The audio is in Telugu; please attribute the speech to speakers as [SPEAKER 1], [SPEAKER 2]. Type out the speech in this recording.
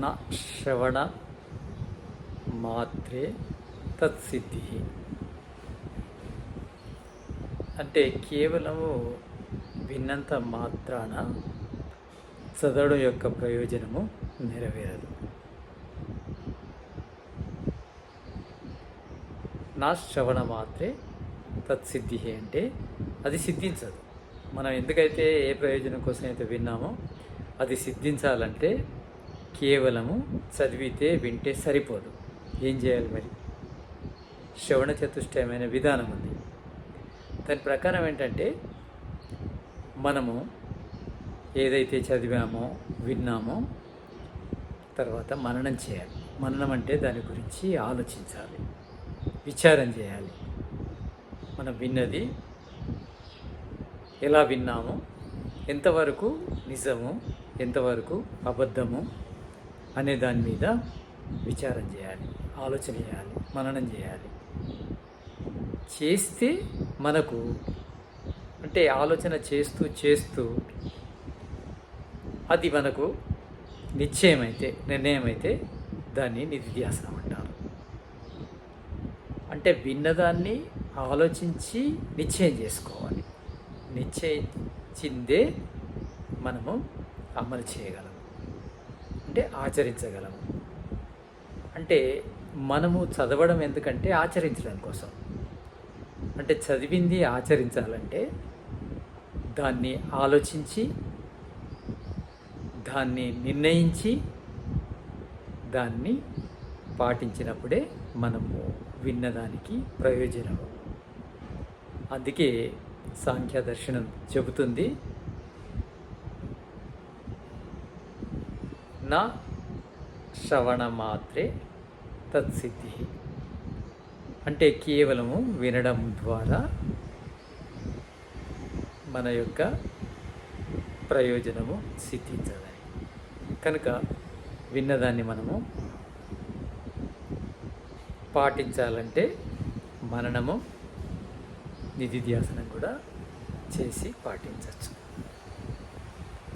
[SPEAKER 1] నా శ్రవణ మాత్రే తత్సిద్ధి అంటే కేవలము విన్నంత మాత్రాన చదవడం యొక్క ప్రయోజనము నెరవేరదు నా శ్రవణ మాత్రే తత్సిద్ధి అంటే అది సిద్ధించదు. మనం ఎందుకైతే ఏ ప్రయోజనం కోసం అయితే విన్నామో అది సిద్ధించాలంటే కేవలము చదివితే వింటే సరిపోదు. ఏం చేయాలి మరి? శ్రవణ చతుష్టయమైన విధానం ఉంది. దాని ప్రకారం ఏంటంటే మనము ఏదైతే చదివామో విన్నామో తర్వాత మననం చేయాలి. మననం అంటే దాని గురించి ఆలోచించాలి. విచారం చేయాలి. మనం విన్నది ఎలా విన్నామో ఎంతవరకు నిజము ఎంతవరకు అబద్ధము అనే దాని మీద విచారం చేయాలి ఆలోచన చేయాలి మననం చేయాలి. చేస్తే మనకు అంటే ఆలోచన చేస్తూ చేస్తూ అది మనకు నిశ్చయమైతే నిర్ణయమైతే దాన్ని నిధిధ్యాసనం అంటారు. అంటే విన్నదాన్ని ఆలోచించి నిశ్చయం చేసుకోవాలి. నిశ్చయించిందే మనము అమలు చేయగలము అంటే ఆచరించగలము. అంటే మనము చదవడం ఎందుకంటే ఆచరించడం కోసం. అంటే చదివింది ఆచరించాలంటే దాన్ని ఆలోచించి దాన్ని నిర్ణయించి దాన్ని పాటించినప్పుడే మనము విన్నదానికి ప్రయోజనం అందుకే సాంఖ్య దర్శనం చెబుతుంది నా శ్రవణ మాత్రే తత్సిద్ధి. అంటే కేవలము వినడం ద్వారా మన యొక్క ప్రయోజనము సిద్ధించదని కనుక విన్నదాన్ని మనము పాటించాలంటే మననము నిధిధ్యాసనం కూడా చేసి పాటించవచ్చు.